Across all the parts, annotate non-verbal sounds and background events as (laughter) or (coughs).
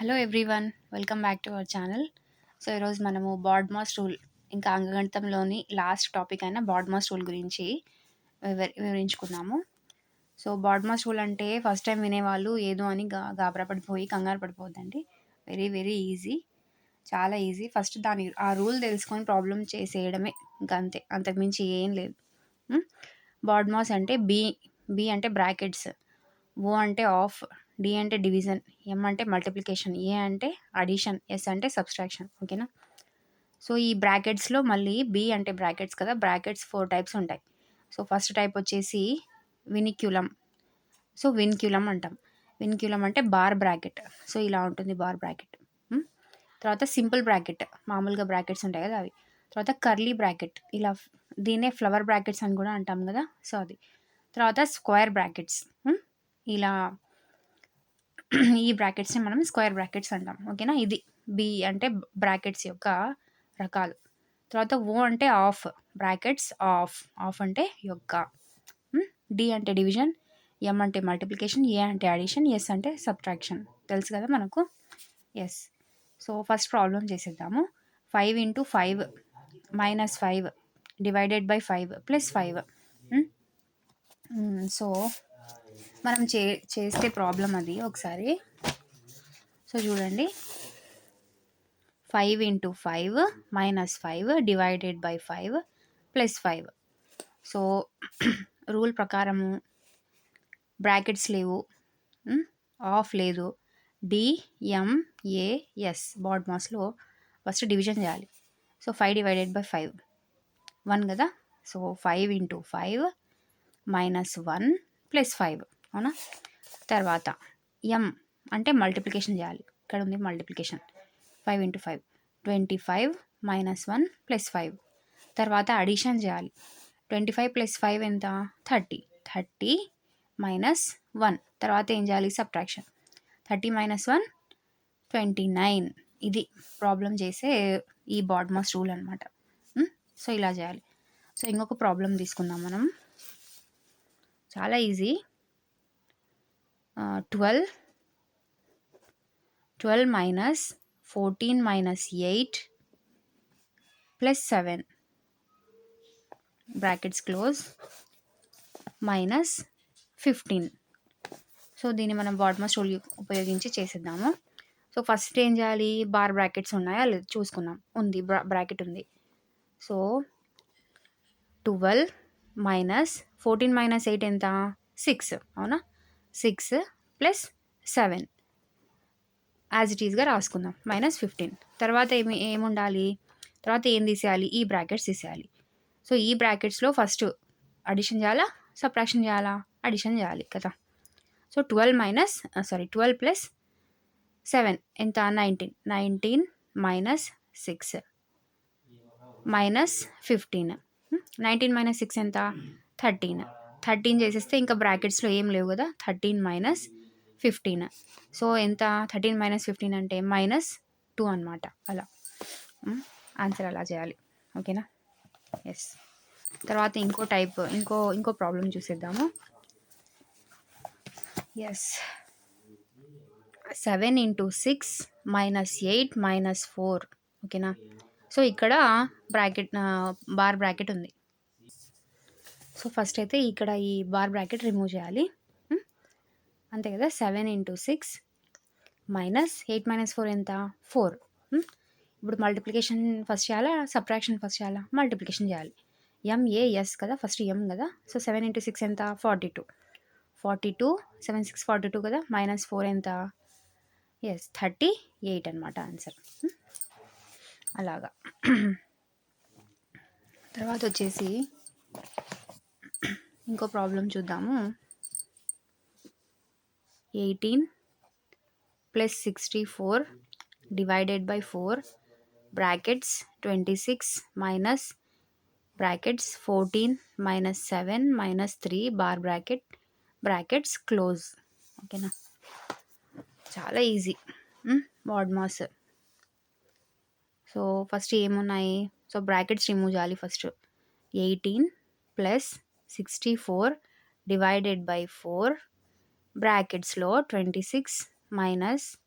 Hello everyone welcome back to our channel so ఈరోజు మనము BODMAS rule ఇంకా అంగగణితంలోని లాస్ట్ టాపిక్ అయిన బాడ్మాస్ రూల్ గురించి వివరించుకున్నాము. సో బాడ్మాస్ రూల్ అంటే ఫస్ట్ టైం వినేవాళ్ళు ఏదో అని గా గాబరా పడిపోయి కంగారు పడిపోద్దండి. వెరీ వెరీ ఈజీ చాలా ఈజీ ఫస్ట్ దాని ఆ రూల్ తెలుసుకొని ప్రాబ్లం చేసేయడమే ఇంకా అంతే. అంతకుమించి ఏం లేదు. Hmm? బాడ్మాస్ అంటే బీ బీ అంటే బ్రాకెట్స్ ఓ అంటే ఆఫ్ డి అంటే డివిజన్ ఎం అంటే మల్టిప్లికేషన్ ఏ అంటే అడిషన్ ఎస్ అంటే సబ్స్ట్రాక్షన్ ఓకేనా? సో ఈ బ్రాకెట్స్లో మళ్ళీ బి అంటే బ్రాకెట్స్ కదా బ్రాకెట్స్ ఫోర్ టైప్స్ ఉంటాయి. సో ఫస్ట్ టైప్ వచ్చేసి వినిక్యులం. సో విన్క్యులం అంటాం. విన్క్యులం అంటే బార్ బ్రాకెట్. సో ఇలా ఉంటుంది బార్ బ్రాకెట్. తర్వాత సింపుల్ బ్రాకెట్ మామూలుగా బ్రాకెట్స్ ఉంటాయి కదా అవి. తర్వాత కర్లీ బ్రాకెట్ ఇలా దీన్నే ఫ్లవర్ బ్రాకెట్స్ అని కూడా అంటాం కదా సో అది. తర్వాత స్క్వేర్ బ్రాకెట్స్ ఇలా ఈ బ్రాకెట్స్ని మనం స్క్వేర్ బ్రాకెట్స్ అంటాం. ఓకేనా ఇది బి అంటే బ్రాకెట్స్ యొక్క రకాలు. తర్వాత ఓ అంటే ఆఫ్ బ్రాకెట్స్ ఆఫ్ ఆఫ్ అంటే యొక్క. Hmm? డి అంటే డివిజన్ ఎం అంటే మల్టిప్లికేషన్ ఏ అంటే అడిషన్ ఎస్ అంటే సబ్ట్రాక్షన్ తెలుసు కదా మనకు? ఎస్ సో ఫస్ట్ ప్రాబ్లం చేసేద్దాము. Five into five minus five divided by five plus five so మనం చే చేస్తే ప్రాబ్లం అది ఒకసారి. సో చూడండి. Five into five minus five divided by five plus five. So rule ప్రకారము బ్రాకెట్స్ లేవు. ఆఫ్ లేదు. డిఎంఏఎస్ బాడ్ మాస్లో ఫస్ట్ డివిజన్ చేయాలి. So five divided by five. One కదా? So five into five minus one plus five. అవునా? తర్వాత M అంటే మల్టిప్లికేషన్ చేయాలి. ఇక్కడ ఉంది multiplication five into five twenty five minus one plus five తర్వాత అడిషన్ చేయాలి. ట్వంటీ ఫైవ్ ప్లస్ ఫైవ్ ఎంత? థర్టీ థర్టీ మైనస్ వన్ తర్వాత ఏం చేయాలి? Subtraction thirty minus one twenty nine ఇది ప్రాబ్లం చేసే ఈ బాడ్మాస్ రూల్ అనమాట సో ఇలా చేయాలి. సో ఇంకొక ప్రాబ్లం తీసుకుందాం మనం. చాలా easy twelve twelve minus fourteen minus eight plus seven brackets close minus fifteen so దీన్ని మనం బాడ్మస్ రూల్ ఉపయోగించి చేసేద్దాము. సో ఫస్ట్ ఏం చేయాలి? బార్ బ్రాకెట్స్ ఉన్నాయా? లేదు చూసుకుందాం. ఉంది బ్రా బ్రాకెట్ ఉంది. So twelve minus fourteen minus eight ఎంత? సిక్స్ అవునా? Six plus seven. As it ఈస్గా రాసుకుందాం. మైనస్ ఫిఫ్టీన్ తర్వాత ఏమి ఏముండాలి? తర్వాత ఏం తీసేయాలి? ఈ బ్రాకెట్స్ తీసేయాలి. సో ఈ బ్రాకెట్స్లో ఫస్ట్ అడిషన్ చేయాలా? సప్రాక్షన్ చేయాలా? అడిషన్ చేయాలి కదా. So twelve minus sorry twelve plus seven ఎంత? Nineteen nineteen minus six minus fifteen nineteen minus six ఎంత? థర్టీన్ థర్టీన్ చేసేస్తే ఇంకా బ్రాకెట్స్లో ఏం లేవు కదా? Thirteen minus fifteen. సో ఎంత? థర్టీన్ మైనస్ ఫిఫ్టీన్ అంటే మైనస్ టూ అనమాట అలా. ఆన్సర్ అలా చేయాలి. ఓకేనా? ఎస్ తర్వాత ఇంకో టైప్ ఇంకో ఇంకో ప్రాబ్లం చూసేద్దాము. Yes seven into six minus eight minus four. ఓకేనా? సో ఇక్కడ బ్రాకెట్ బార్ బ్రాకెట్ ఉంది. సో ఫస్ట్ అయితే ఇక్కడ ఈ బార్ బ్రాకెట్ రిమూవ్ చేయాలి. అంతే కదా seven into six minus eight minus four ఎంత? ఫోర్. ఇప్పుడు మల్టిప్లికేషన్ ఫస్ట్ చేయాలా? సబ్ట్రాక్షన్ ఫస్ట్ చేయాలా? మల్టిప్లికేషన్ చేయాలి. ఎంఏఎస్ కదా ఫస్ట్ ఎం కదా. సో సెవెన్ ఇంటూ సిక్స్ ఎంత? Forty two. Forty two seven six forty two కదా మైనస్ ఫోర్ ఎంత? ఎస్ థర్టీ ఎయిట్ అనమాట ఆన్సర్. అలాగా. తర్వాత వచ్చేసి ఇంకో ప్రాబ్లం చూద్దాము. Eighteen plus sixty four divided by four brackets twenty six minus brackets fourteen minus seven minus three bar bracket brackets close. ఓకేనా? చాలా ఈజీ. BODMAS. సో ఫస్ట్ ఏమున్నాయి? సో బ్రాకెట్స్ రిమూవ్ చేయాలి first. Eighteen plus sixty four divided by four బ్రాకెట్స్లో twenty six minus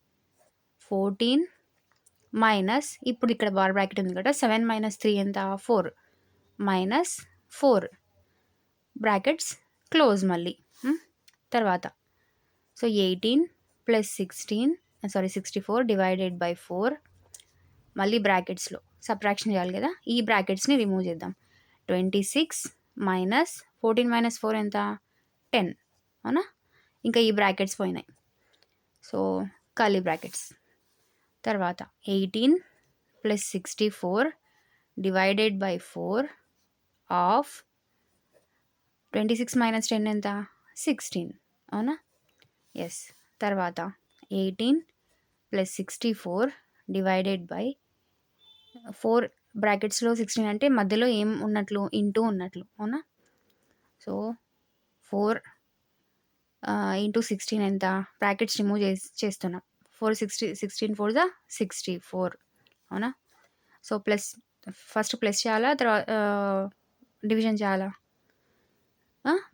fourteen minus ఇప్పుడు ఇక్కడ bar bracket ఉంది కదా seven minus three ఎంత? Four minus four brackets close మళ్ళీ. Hmm? తర్వాత. So eighteen plus sixteen sorry sixty four divided by four మళ్ళీ బ్రాకెట్స్లో subtraction చేయాలి కదా. ఈ బ్రాకెట్స్ని రిమూవ్ చేద్దాం. Twenty six minus fourteen minus four ఎంత? టెన్ అవునా? ఇంకా ఈ బ్రాకెట్స్ పోయినాయి. సో ఖాళీ బ్రాకెట్స్ తర్వాత eighteen plus sixty four divided by four of twenty six minus ten ఎంత? సిక్స్టీన్ అవునా? ఎస్ తర్వాత eighteen plus sixty four divided by four బ్రాకెట్స్లో sixteen అంటే మధ్యలో ఏం ఉన్నట్లు ఇంటూ ఉన్నట్లు అవునా? సో ఫోర్ ఇంటూ సిక్స్టీన్ ఎంత? బ్రాకెట్స్ రిమూవ్ చేసి చేస్తున్నాం. ఫోర్ సిక్స్టీ సిక్స్టీన్ ఫోర్ జా సిక్స్టీ ఫోర్ అవునా? సో ప్లస్ ఫస్ట్ ప్లస్ చేయాలా? తర్వాత డివిజన్ చేయాలా?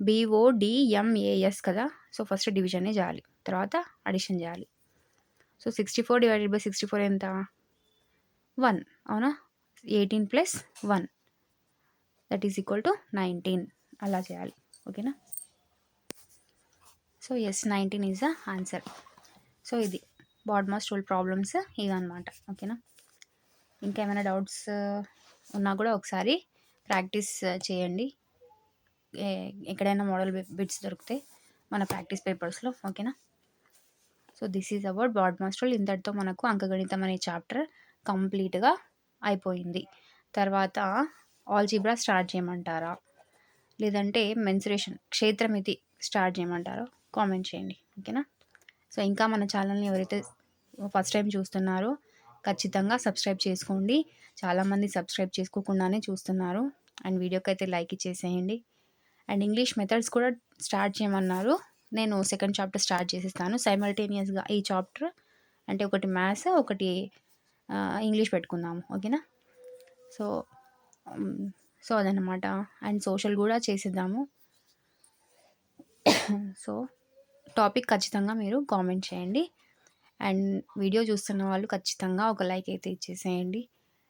బిఓడిఎంఏఎస్ కదా? సో ఫస్ట్ డివిజనే చేయాలి. తర్వాత అడిషన్ చేయాలి. So sixty four divided by sixty four ఎంత? వన్ అవునా? Eighteen plus one. That is equal to nineteen అలా చేయాలి. ఓకేనా? So yes nineteen is the answer so ఇది బాడ్మాస్ రూల్ ప్రాబ్లమ్స్ ఇవన్నమాట ఓకేనా? ఇంకేమైనా డౌట్స్ uh, ఉన్నా కూడా ఒకసారి ప్రాక్టీస్ uh, చేయండి. ఎక్కడైనా మోడల్ బిట్స్ దొరికితే మన ప్రాక్టీస్ పేపర్స్లో. ఓకేనా? So this is about BODMAS ఇంతటితో మనకు అంకగణితం అనే చాప్టర్ కంప్లీట్గా అయిపోయింది. తర్వాత ఆల్జీబ్రా స్టార్ట్ చేయమంటారా? లేదంటే మెన్సురేషన్ క్షేత్రమితి స్టార్ట్ చేయమంటారో? కామెంట్ చేయండి. ఓకేనా? సో ఇంకా మన ఛానల్ని ఎవరైతే ఫస్ట్ టైం చూస్తున్నారో ఖచ్చితంగా సబ్స్క్రైబ్ చేసుకోండి. చాలామంది సబ్స్క్రైబ్ చేసుకోకుండానే చూస్తున్నారు. అండ్ వీడియోకి అయితే లైక్ ఇచ్చేసేయండి. అండ్ ఇంగ్లీష్ మెథడ్స్ కూడా స్టార్ట్ చేయమన్నారు. నేను సెకండ్ చాప్టర్ స్టార్ట్ చేసేస్తాను. సైమల్టేనియస్గా ఈ చాప్టర్ అంటే ఒకటి మ్యాథ్స్ ఒకటి ఇంగ్లీష్ పెట్టుకుందాము ఓకేనా? సో సో అదనమాట అండ్ సోషల్ కూడా చేసేద్దాము. (coughs) సో టాపిక్ ఖచ్చితంగా మీరు కామెంట్ చేయండి. అండ్ వీడియో చూస్తున్న వాళ్ళు ఖచ్చితంగా ఒక లైక్ అయితే ఇచ్చేసేయండి.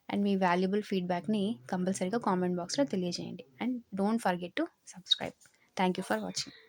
అండ్ మీ వాల్యుబుల్ ఫీడ్బ్యాక్ని కంపల్సరీగా కామెంట్ బాక్స్లో తెలియజేయండి. And don't forget to subscribe. Thank you for watching.